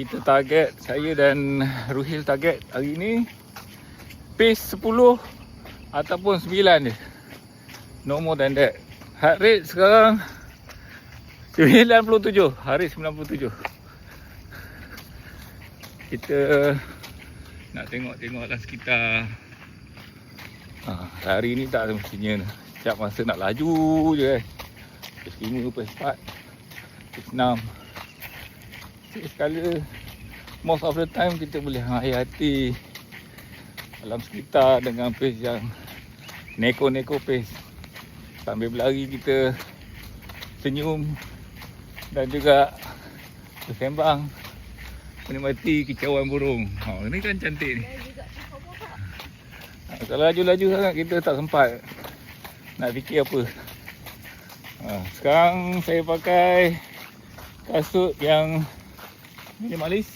kita target saya dan Ruhil target hari ni pace 10 ataupun 9 je. No more than that. Heart rate sekarang 97. Heart rate 97. Kita nak tengok-tengok lah sekitar ha, hari ni tak semestinya setiap masa nak laju je kan. Pace 5, pace 4, pace 6. Sekala most of the time kita boleh hayati alam sekitar dengan pace yang neko-neko pace. Sambil berlari kita senyum dan juga bersembang menikmati kicauan burung. Ha, ini kan cantik ni. Ha, kalau laju-laju sangat kita tak sempat nak fikir apa. Ha, sekarang saya pakai kasut yang minimalis.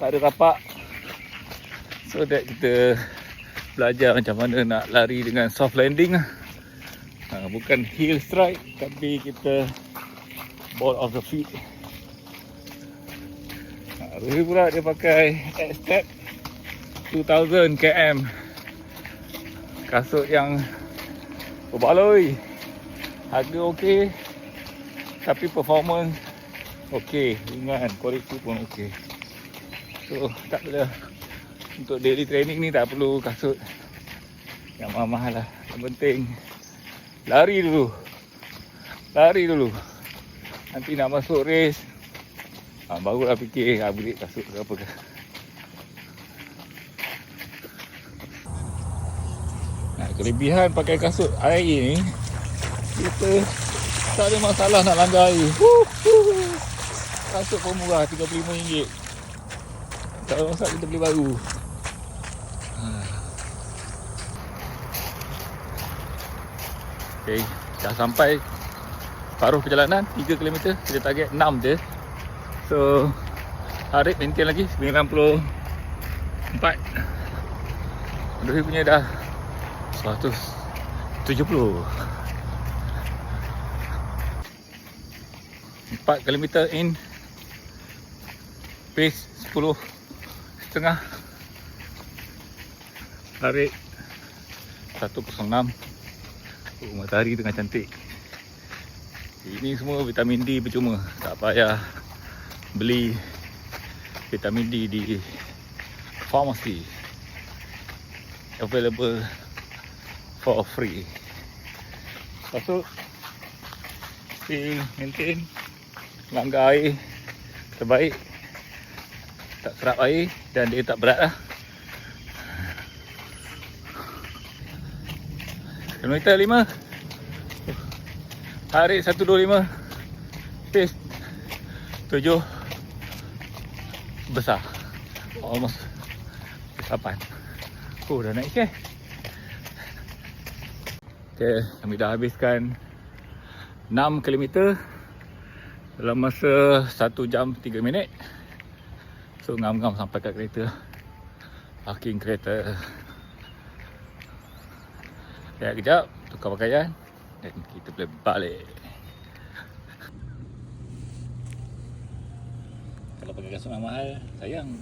Tak ada tapak. So that kita belajar macam mana nak lari dengan soft landing lah. Ha, bukan heel strike tapi kita ball of the feet. Ha, Ruhi pula dia pakai X-Step 2000 km. Kasut yang berbaloi. Harga okey. Tapi performance okey. Ringan, kualiti pun okey. So tak ada untuk daily training ni tak perlu kasut yang mahal-mahal lah. Yang penting lari dulu. Lari dulu. Nanti nak masuk race ha, barulah fikir beli kasut ke apa ke. Kelebihan pakai kasut air ni kita tak ada masalah nak langgar air. Huh. Kasut pun murah RM35. Tak ada masalah kita beli baru. Okay, dah sampai paruh perjalanan 3 km kita target 6 je. So Arif maintain lagi 94. Aduh punya dah 170. 4 km in pace 10 setengah Tarik 106 Oh, matahari tengah cantik. Ini semua vitamin D percuma. Tak payah beli vitamin D di pharmacy. Available for free. Masuk. Still maintain. Langgar air. Terbaik. Tak serap air dan dia tak berat lah. Kilometer 5 Tarik 125 Pace 7 Besar. Almost 8 Oh dah naik ke Okay Kami dah habiskan 6 km Dalam masa 1 jam 3 minit So ngam-ngam sampai kat kereta Parking kereta Sekejap, kejap, tukar pakaian dan kita boleh balik. Kalau pakai kasut mahal, sayang.